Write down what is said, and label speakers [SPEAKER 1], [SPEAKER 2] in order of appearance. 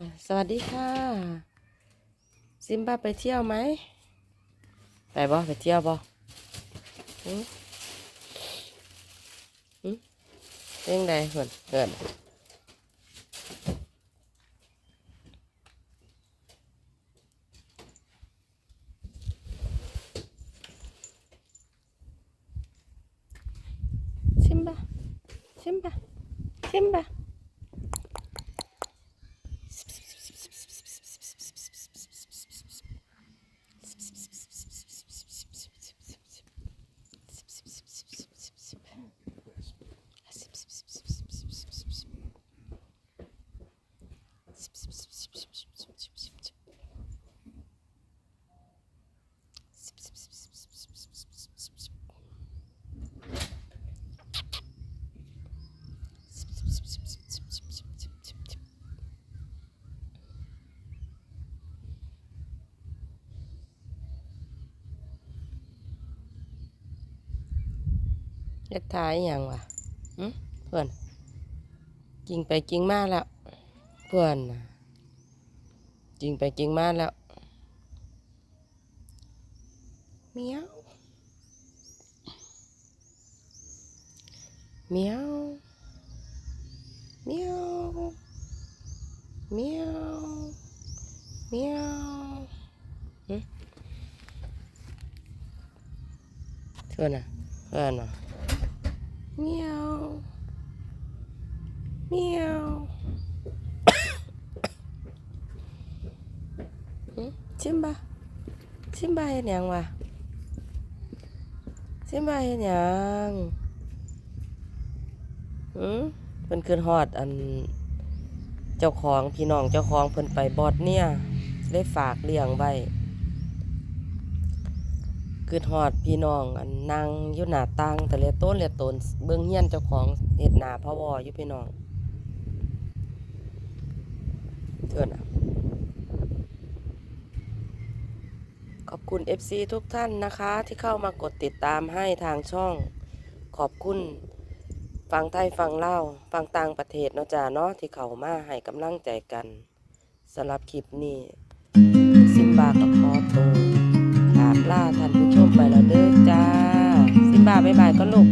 [SPEAKER 1] สวัสดีค่ะ ซิมบ้าไปเที่ยวไหม ไปบ่ไปเที่ยวบ่หืมหืมเรื่องใดเหินเหินซิมบ้าซิมบ้าซิมบ้า เล็ดท้ายอย่างวะเพื่อน กิงไปกิงมาแล้ว เพื่อนนะ กิงไปกิงมาแล้วเมียวเมียวเมียวเมียวเมียวหึเพื่อนน่ะเพื่อนน่ะเมียวเมียวหึ ชิมบะชิมบะเห็นยังวะชิมบะเห็นยังอืมเพิ่นขึ้นฮอดอัน เจ้าของพี่น้องเจ้าของเพิ่นไปบอดเนี่ยได้ฝากเลี้ยงไว้คือทอดพี่น้องอันนั่งอยู่หน้าต่างแต่เลียต้นเลียต้นเบิ่งเฮียนเจ้าของเฮ็ดหนาพะวออยู่พี่น้องเถิดนะ ขอบคุณ FC ทุกท่านนะคะ ที่เข้ามากดติดตามให้ทางช่อง ขอบคุณฟังไทยฟังเล่าฟังต่างประเทศเนาะจ้าเนาะที่เขามาให้กำลังใจกันสำหรับคลิปนี้ซิมบากับคอตูกราบล่าท่านผู้ชมไปแล้วเด้อจ้า ซิมบาบ๊ายบายก็ลูก